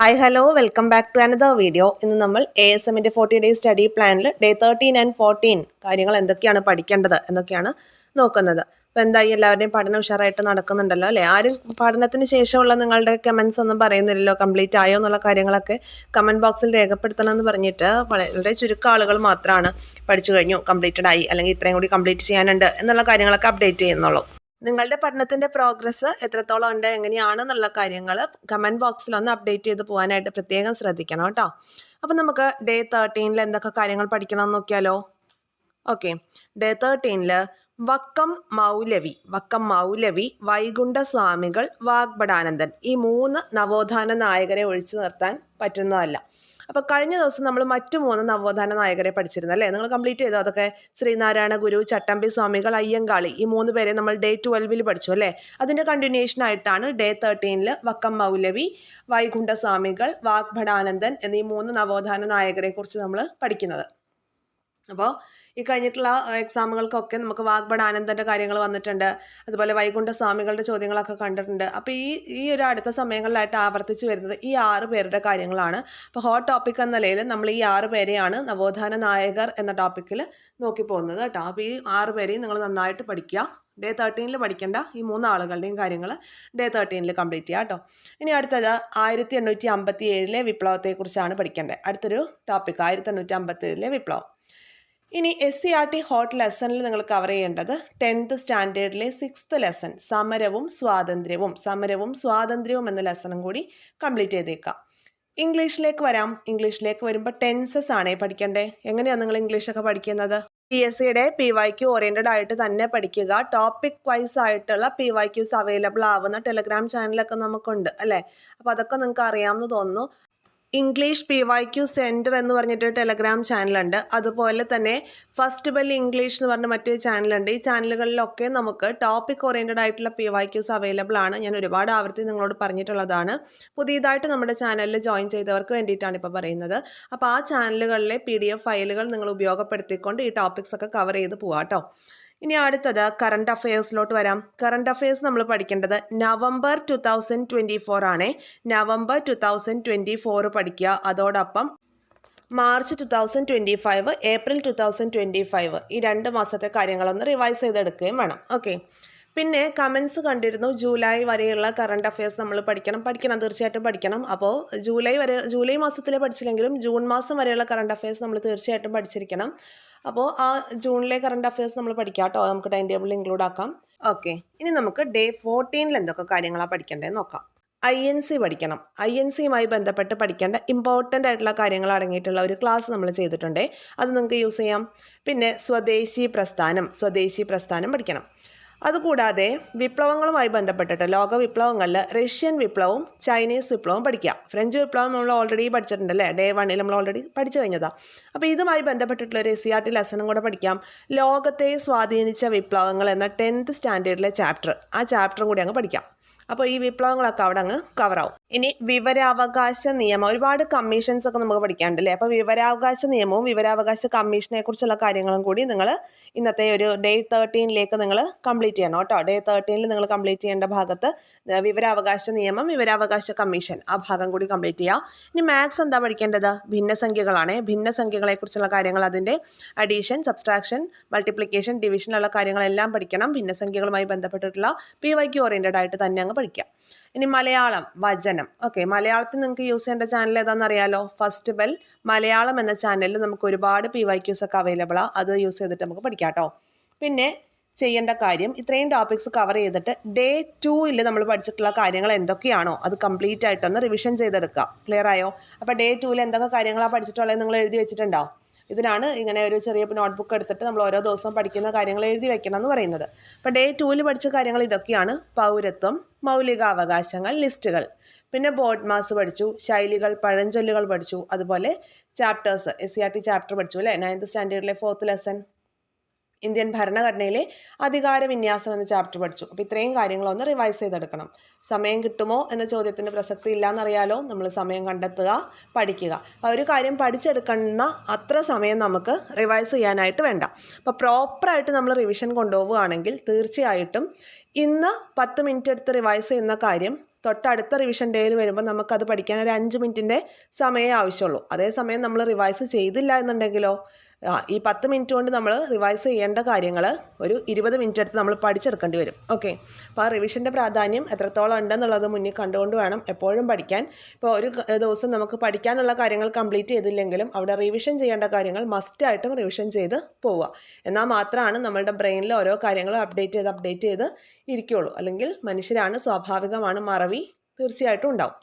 Hi hello welcome back to another video ഇന്ന് നമ്മൾ A S എമ്മിന്റെ ഫോർട്ടി ഡേയ്സ് സ്റ്റഡി പ്ലാനിൽ ഡേ തേർട്ടീൻ ആൻഡ് ഫോർട്ടീൻ കാര്യങ്ങൾ എന്തൊക്കെയാണ് പഠിക്കേണ്ടത് എന്നൊക്കെയാണ് നോക്കുന്നത്. അപ്പോൾ എന്തായി? എല്ലാവരുടെയും പഠനം ഉഷാറായിട്ട് നടക്കുന്നുണ്ടല്ലോ അല്ലേ? ആരും പഠനത്തിന് ശേഷമുള്ള നിങ്ങളുടെ കമൻസ് ഒന്നും പറയുന്നില്ലല്ലോ. കംപ്ലീറ്റ് ആയോ എന്നുള്ള കാര്യങ്ങളൊക്കെ കമന്റ് ബോക്സിൽ രേഖപ്പെടുത്തണം എന്ന് പറഞ്ഞിട്ട് വളരെ ചുരുക്കം ആളുകൾ മാത്രമാണ് പഠിച്ചു കഴിഞ്ഞു. കംപ്ലീറ്റഡ് ആയി. അല്ലെങ്കിൽ ഇത്രയും കൂടി കംപ്ലീറ്റ് ചെയ്യാനുണ്ട് എന്നുള്ള കാര്യങ്ങളൊക്കെ അപ്ഡേറ്റ് ചെയ്യുന്നുള്ളൂ. നിങ്ങളുടെ പഠനത്തിന്റെ പ്രോഗ്രസ് എത്രത്തോളം ഉണ്ട് എങ്ങനെയാണെന്നുള്ള കാര്യങ്ങൾ കമന്റ് ബോക്സിൽ ഒന്ന് അപ്ഡേറ്റ് ചെയ്ത് പോകാനായിട്ട് പ്രത്യേകം ശ്രദ്ധിക്കണം കേട്ടോ. അപ്പം നമുക്ക് ഡേ തേർട്ടീനിൽ എന്തൊക്കെ കാര്യങ്ങൾ പഠിക്കണം എന്ന് നോക്കിയാലോ ഓക്കെ ഡേ തേർട്ടീനിൽ വക്കം മൗലവി വക്കം മൗലവി വൈകുണ്ഠ സ്വാമികൾ വാഗ്ബടാനന്ദൻ ഈ മൂന്ന് നവോത്ഥാന നായകരെ ഒഴിച്ചു നിർത്താൻ പറ്റുന്നതല്ല. അപ്പോൾ കഴിഞ്ഞ ദിവസം നമ്മൾ മറ്റു മൂന്ന് നവോത്ഥാന നായകരെ പഠിച്ചിരുന്നു അല്ലേ? നിങ്ങൾ കംപ്ലീറ്റ് ചെയ്തു? അതൊക്കെ ശ്രീനാരായണ ഗുരു ചട്ടമ്പി സ്വാമികൾ അയ്യങ്കാളി ഈ മൂന്ന് പേരെ നമ്മൾ ഡേ ട്വൽവിൽ പഠിച്ചു അല്ലേ? അതിന്റെ കണ്ടിന്യൂഷൻ ആയിട്ടാണ് ഡേ തേർട്ടീനിൽ വക്കം മൗലവി വൈകുണ്ഠ സ്വാമികൾ വാഗ്ഭടാനന്ദൻ എന്നീ മൂന്ന് നവോത്ഥാന നായകരെ കുറിച്ച് നമ്മൾ പഠിക്കുന്നത്. അപ്പോൾ ഈ കഴിഞ്ഞിട്ടുള്ള എക്സാമുകൾക്കൊക്കെ നമുക്ക് വാഗ്ബഡ് ആനന്ദന്റെ കാര്യങ്ങൾ വന്നിട്ടുണ്ട്. അതുപോലെ വൈകുണ്ഠ സ്വാമികളുടെ ചോദ്യങ്ങളൊക്കെ കണ്ടിട്ടുണ്ട്. അപ്പോൾ ഈ ഈ ഒരു അടുത്ത സമയങ്ങളിലായിട്ട് ആവർത്തിച്ച് വരുന്നത് ഈ ആറ് പേരുടെ കാര്യങ്ങളാണ്. അപ്പോൾ ഹോട്ട് ടോപ്പിക് എന്ന നിലയിൽ നമ്മൾ ഈ ആറ് പേരെയാണ് നവോത്ഥാന നായകർ എന്ന ടോപ്പിക്കിൽ നോക്കി പോകുന്നത് കേട്ടോ. അപ്പോൾ ഈ ആറ് പേരെയും നിങ്ങൾ നന്നായിട്ട് പഠിക്കുക. ഡേ തേർട്ടീനിൽ പഠിക്കേണ്ട. ഈ മൂന്ന് ആളുകളുടെയും കാര്യങ്ങൾ ഡേ തേർട്ടീനിൽ കംപ്ലീറ്റ് ചെയ്യുക കേട്ടോ. ഇനി അടുത്തത് ആയിരത്തി എണ്ണൂറ്റി അമ്പത്തി ഏഴിലെ വിപ്ലവത്തെക്കുറിച്ചാണ് പഠിക്കേണ്ടത്. അടുത്തൊരു ടോപ്പിക് ആയിരത്തി എണ്ണൂറ്റി അമ്പത്തി ഏഴിലെ വിപ്ലവം. ഇനി S C R T hot ലെസണിൽ നിങ്ങൾ കവർ ചെയ്യേണ്ടത് ടെൻത്ത് സ്റ്റാൻഡേർഡിലെ സിക്സ്ത് ലെസൺ സമരവും സ്വാതന്ത്ര്യവും. സമരവും സ്വാതന്ത്ര്യവും എന്ന ലെസണും കൂടി കംപ്ലീറ്റ് ചെയ്തേക്കാം. ഇംഗ്ലീഷിലേക്ക് വരാം. ഇംഗ്ലീഷിലേക്ക് വരുമ്പോൾ ടെൻസസ് ആണേ പഠിക്കണ്ടേ? എങ്ങനെയാണ് നിങ്ങൾ ഇംഗ്ലീഷൊക്കെ പഠിക്കുന്നത്? പി എസ് സിയുടെ പി വൈ ക്യു ഓറിയന്റഡ് ആയിട്ട് തന്നെ പഠിക്കുക. ടോപ്പിക് വൈസ് ആയിട്ടുള്ള പി വൈ ക്യൂസ് അവൈലബിൾ ആവുന്ന ടെലഗ്രാം ചാനലൊക്കെ നമുക്കുണ്ട് അല്ലേ? അപ്പോൾ അതൊക്കെ നിങ്ങൾക്ക് അറിയാമെന്ന് തോന്നുന്നു. English P Y Q centre എന്ന് പറഞ്ഞിട്ട് ടെലഗ്രാം ചാനലുണ്ട്. അതുപോലെ തന്നെ ഫസ്റ്റ് ബെൽ ഇംഗ്ലീഷ് എന്ന് പറഞ്ഞ മറ്റൊരു ചാനലുണ്ട്. ഈ ചാനലുകളിലൊക്കെ നമുക്ക് ടോപ്പിക് ഓറിയന്റഡ് ആയിട്ടുള്ള പി വൈ ക്യൂസ് അവൈലബിൾ ആണ്. ഞാൻ ഒരുപാട് ആവർത്തി നിങ്ങളോട് പറഞ്ഞിട്ടുള്ളതാണ്. പുതിയതായിട്ട് നമ്മുടെ ചാനലിൽ ജോയിൻ ചെയ്തവർക്ക് വേണ്ടിയിട്ടാണ് ഇപ്പോൾ പറയുന്നത്. അപ്പോൾ ആ ചാനലുകളിലെ പി ഡി എഫ് ഫയലുകൾ നിങ്ങൾ ഉപയോഗപ്പെടുത്തിക്കൊണ്ട് ഈ ടോപ്പിക്സ് ഒക്കെ കവർ ചെയ്ത് പോവാം കേട്ടോ ഇനി അടുത്തത് കറണ്ട് അഫയേഴ്സിലോട്ട് വരാം. കറണ്ട് അഫയേഴ്സ് നമ്മൾ പഠിക്കേണ്ടത് November two thousand twenty four ആണ്. November two thousand twenty four പഠിക്കുക. അതോടൊപ്പം March two thousand twenty five April two thousand twenty five ഈ രണ്ട് മാസത്തെ കാര്യങ്ങളൊന്ന് റിവൈസ് ചെയ്തെടുക്കുകയും വേണം. ഓക്കെ പിന്നെ കമൻസ് കണ്ടിരുന്നു ജൂലൈ വരെയുള്ള കറണ്ട് അഫയേഴ്സ് നമ്മൾ പഠിക്കണം പഠിക്കണം തീർച്ചയായിട്ടും പഠിക്കണം. അപ്പോൾ ജൂലൈ വരെ ജൂലൈ മാസത്തിലെ പഠിച്ചില്ലെങ്കിലും ജൂൺ മാസം വരെയുള്ള കറണ്ട് അഫയേഴ്സ് നമ്മൾ തീർച്ചയായിട്ടും പഠിച്ചിരിക്കണം. അപ്പോൾ ആ ജൂണിലെ കറണ്ട് അഫയേഴ്സ് നമ്മൾ പഠിക്കാം കേട്ടോ. നമുക്ക് ടൈം ടേബിളിൽ ഇൻക്ലൂഡ് ആക്കാം. ഓക്കെ ഇനി നമുക്ക് ഡേ ഫോർട്ടീനിൽ എന്തൊക്കെ കാര്യങ്ങളാണ് പഠിക്കേണ്ടതെന്ന് നോക്കാം. ഐ എൻ സി പഠിക്കണം. ഐ എൻ സിയുമായി ബന്ധപ്പെട്ട് പഠിക്കേണ്ട ഇമ്പോർട്ടന്റ് ആയിട്ടുള്ള കാര്യങ്ങൾ അടങ്ങിയിട്ടുള്ള ഒരു ക്ലാസ് നമ്മൾ ചെയ്തിട്ടുണ്ട്. അത് നിങ്ങൾക്ക് യൂസ് ചെയ്യാം. പിന്നെ സ്വദേശി പ്രസ്ഥാനം സ്വദേശി പ്രസ്ഥാനം പഠിക്കണം. അതുകൂടാതെ വിപ്ലവങ്ങളുമായി ബന്ധപ്പെട്ടിട്ട് ലോക വിപ്ലവങ്ങളിൽ റഷ്യൻ വിപ്ലവവും ചൈനീസ് വിപ്ലവവും പഠിക്കാം ഫ്രഞ്ച് വിപ്ലവം നമ്മൾ ഓൾറെഡി പഠിച്ചിട്ടുണ്ടല്ലേ? ഡേ വണ്ണിൽ നമ്മൾ ഓൾറെഡി പഠിച്ചു കഴിഞ്ഞതാണ് അപ്പോൾ ഇതുമായി ബന്ധപ്പെട്ടിട്ടുള്ള ഒരു എസ് ആർ ലെസണും കൂടെ പഠിക്കാം. ലോകത്തെ സ്വാധീനിച്ച വിപ്ലവങ്ങൾ എന്ന ടെൻത്ത് സ്റ്റാൻഡേർഡിലെ ചാപ്റ്റർ ആ ചാപ്റ്ററും കൂടി അങ്ങ് പഠിക്കാം. അപ്പോൾ ഈ വിപ്ലവങ്ങളൊക്കെ അവിടെ അങ്ങ് കവറാവും ഇനി വിവരാവകാശ നിയമം ഒരുപാട് കമ്മീഷൻസ് ഒക്കെ നമുക്ക് പഠിക്കാനുണ്ടല്ലേ അപ്പോൾ വിവരാവകാശ നിയമവും വിവരാവകാശ കമ്മീഷനെ കുറിച്ചുള്ള കാര്യങ്ങളും കൂടി നിങ്ങൾ ഇന്നത്തെ ഒരു ഡേ തേർട്ടീനിലേക്ക് നിങ്ങൾ കംപ്ലീറ്റ് ചെയ്യണം കേട്ടോ. ഡേ തേർട്ടീനിൽ നിങ്ങൾ കംപ്ലീറ്റ് ചെയ്യേണ്ട ഭാഗത്ത് വിവരാവകാശ നിയമം വിവരാവകാശ കമ്മീഷൻ ആ ഭാഗം കൂടി കംപ്ലീറ്റ് ചെയ്യാം. ഇനി മാത്സ് എന്താ പഠിക്കേണ്ടത്? ഭിന്നസംഖ്യകളാണ്. ഭിന്നസംഖ്യകളെക്കുറിച്ചുള്ള കാര്യങ്ങൾ അതിന്റെ അഡീഷൻ സബ്സ്ട്രാക്ഷൻ മൾട്ടിപ്ലിക്കേഷൻ ഡിവിഷനുള്ള കാര്യങ്ങളെല്ലാം പഠിക്കണം. ഭിന്നസംഖ്യകളുമായി ബന്ധപ്പെട്ടിട്ടുള്ള പി വൈക്ക് ഓറിയന്റഡ് ആയിട്ട് തന്നെ അങ്ങ് പഠിക്കാം. ഇനി മലയാളം വചനം. ഓക്കെ മലയാളത്തിൽ നിങ്ങൾക്ക് യൂസ് ചെയ്യേണ്ട ചാനൽ ഏതാണെന്ന് അറിയാലോ ഫസ്റ്റ് ബെൽ മലയാളം എന്ന ചാനലിൽ നമുക്ക് ഒരുപാട് പി വൈ ക്യൂസ് ഒക്കെ അവൈലബിൾ ആണ് അത് യൂസ് ചെയ്തിട്ട് നമുക്ക് പഠിക്കാം കേട്ടോ പിന്നെ ചെയ്യേണ്ട കാര്യം ഇത്രയും ടോപ്പിക്സ് കവർ ചെയ്തിട്ട് ഡേ ടൂയിൽ നമ്മൾ പഠിച്ചിട്ടുള്ള കാര്യങ്ങൾ എന്തൊക്കെയാണോ അത് കംപ്ലീറ്റ് ആയിട്ടൊന്ന് റിവിഷൻ ചെയ്തെടുക്കുക. ക്ലിയർ ആയോ? അപ്പോൾ ഡേ ടൂവിൽ എന്തൊക്കെ കാര്യങ്ങളാണ് പഠിച്ചിട്ടുള്ളത് നിങ്ങൾ എഴുതി വെച്ചിട്ടുണ്ടോ? ഇതിനാണ് ഇങ്ങനെ ഒരു ചെറിയ നോട്ട്ബുക്ക് എടുത്തിട്ട് നമ്മൾ ഓരോ ദിവസവും പഠിക്കുന്ന കാര്യങ്ങൾ എഴുതി വെക്കണം എന്ന് പറയുന്നത്. അപ്പോൾ ഡേ ടൂവിൽ പഠിച്ച കാര്യങ്ങൾ ഇതൊക്കെയാണ്. പൗരത്വം മൗലികാവകാശങ്ങൾ ലിസ്റ്റുകൾ പിന്നെ ബോർഡ് മാസ് പഠിച്ചു ശൈലികൾ പഴഞ്ചൊല്ലുകൾ പഠിച്ചു അതുപോലെ chapters S C R T chapter പഠിച്ചു അല്ലേ? നയൻത്ത് സ്റ്റാൻഡേർഡിലെ ഫോർത്ത് ലെസൺ ഇന്ത്യൻ ഭരണഘടനയിലെ അധികാര വിന്യാസം എന്ന ചാപ്റ്റർ പഠിച്ചു. അപ്പോൾ ഇത്രയും കാര്യങ്ങളൊന്ന് റിവൈസ് ചെയ്തെടുക്കണം. സമയം കിട്ടുമോ എന്ന ചോദ്യത്തിന് പ്രസക്തി ഇല്ലയെന്നറിയാലോ നമ്മൾ സമയം കണ്ടെത്തുക പഠിക്കുക. അപ്പോൾ ഒരു കാര്യം പഠിച്ചെടുക്കുന്ന അത്ര സമയം നമുക്ക് റിവൈസ് ചെയ്യാനായിട്ട് വേണ്ട. അപ്പോൾ പ്രോപ്പറായിട്ട് നമ്മൾ റിവിഷൻ കൊണ്ടുപോവുകയാണെങ്കിൽ തീർച്ചയായിട്ടും ഇന്ന് പത്ത് മിനിറ്റ് എടുത്ത് റിവൈസ് ചെയ്യുന്ന കാര്യം തൊട്ടടുത്ത റിവിഷൻ ഡേയിൽ വരുമ്പോൾ നമുക്കത് പഠിക്കാൻ ഒരു അഞ്ച് മിനിറ്റിന്റെ സമയമേ ആവശ്യമുള്ളൂ. അതേസമയം നമ്മൾ റിവൈസ് ചെയ്തില്ല എന്നുണ്ടെങ്കിലോ? ആ, ഈ പത്ത് മിനിറ്റ് കൊണ്ട് നമ്മൾ റിവൈസ് ചെയ്യേണ്ട കാര്യങ്ങൾ ഒരു ഇരുപത് മിനിറ്റ് എടുത്ത് നമ്മൾ പഠിച്ചെടുക്കേണ്ടി വരും. ഓക്കെ അപ്പോൾ ആ റിവിഷന്റെ പ്രാധാന്യം എത്രത്തോളം ഉണ്ടെന്നുള്ളത് മുന്നിൽ കണ്ടുകൊണ്ട് വേണം എപ്പോഴും പഠിക്കാൻ. ഇപ്പോൾ ഒരു ദിവസം നമുക്ക് പഠിക്കാനുള്ള കാര്യങ്ങൾ കംപ്ലീറ്റ് ചെയ്തില്ലെങ്കിലും അവിടെ റിവിഷൻ ചെയ്യേണ്ട കാര്യങ്ങൾ മസ്റ്റായിട്ടും റിവിഷൻ ചെയ്ത് പോവുക. എന്നാൽ മാത്രമാണ് നമ്മളുടെ ബ്രെയിനിൽ ഓരോ കാര്യങ്ങളും അപ്ഡേറ്റ് ചെയ്ത് അപ്ഡേറ്റ് ചെയ്ത് ഇരിക്കുകയുള്ളൂ അല്ലെങ്കിൽ മനുഷ്യരാണ് സ്വാഭാവികമാണ് മറവി തീർച്ചയായിട്ടും ഉണ്ടാവും.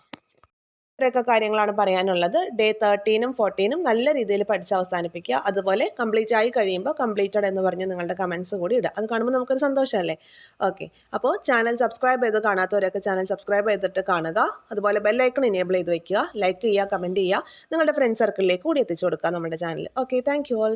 ഇത്രയൊക്കെ കാര്യങ്ങളാണ് പറയാനുള്ളത്. ഡേ തേർട്ടീനും ഫോർട്ടീനും നല്ല രീതിയിൽ പഠിച്ച് അവസാനിപ്പിക്കുക. അതുപോലെ കംപ്ലീറ്റ് ആയി കഴിയുമ്പോൾ കംപ്ലീറ്റഡ് എന്ന് പറഞ്ഞ് നിങ്ങളുടെ കമൻസ് കൂടി ഇടുക. അത് കാണുമ്പോൾ നമുക്കൊരു സന്തോഷമല്ലേ? ഓക്കെ അപ്പോൾ ചാനൽ സബ്സ്ക്രൈബ് ചെയ്ത് കാണാത്തവരൊക്കെ ചാനൽ സബ്സ്ക്രൈബ് ചെയ്തിട്ട് കാണുക. അതുപോലെ ബെല്ലൈക്കൺ എനേബിൾ ചെയ്ത് വെക്കുക. ലൈക്ക് ചെയ്യുക കമന്റ് ചെയ്യുക. നിങ്ങളുടെ ഫ്രണ്ട് സർക്കിളിലേക്ക് കൂടി എത്തിച്ചു കൊടുക്കുക നമ്മുടെ channel okay thank you all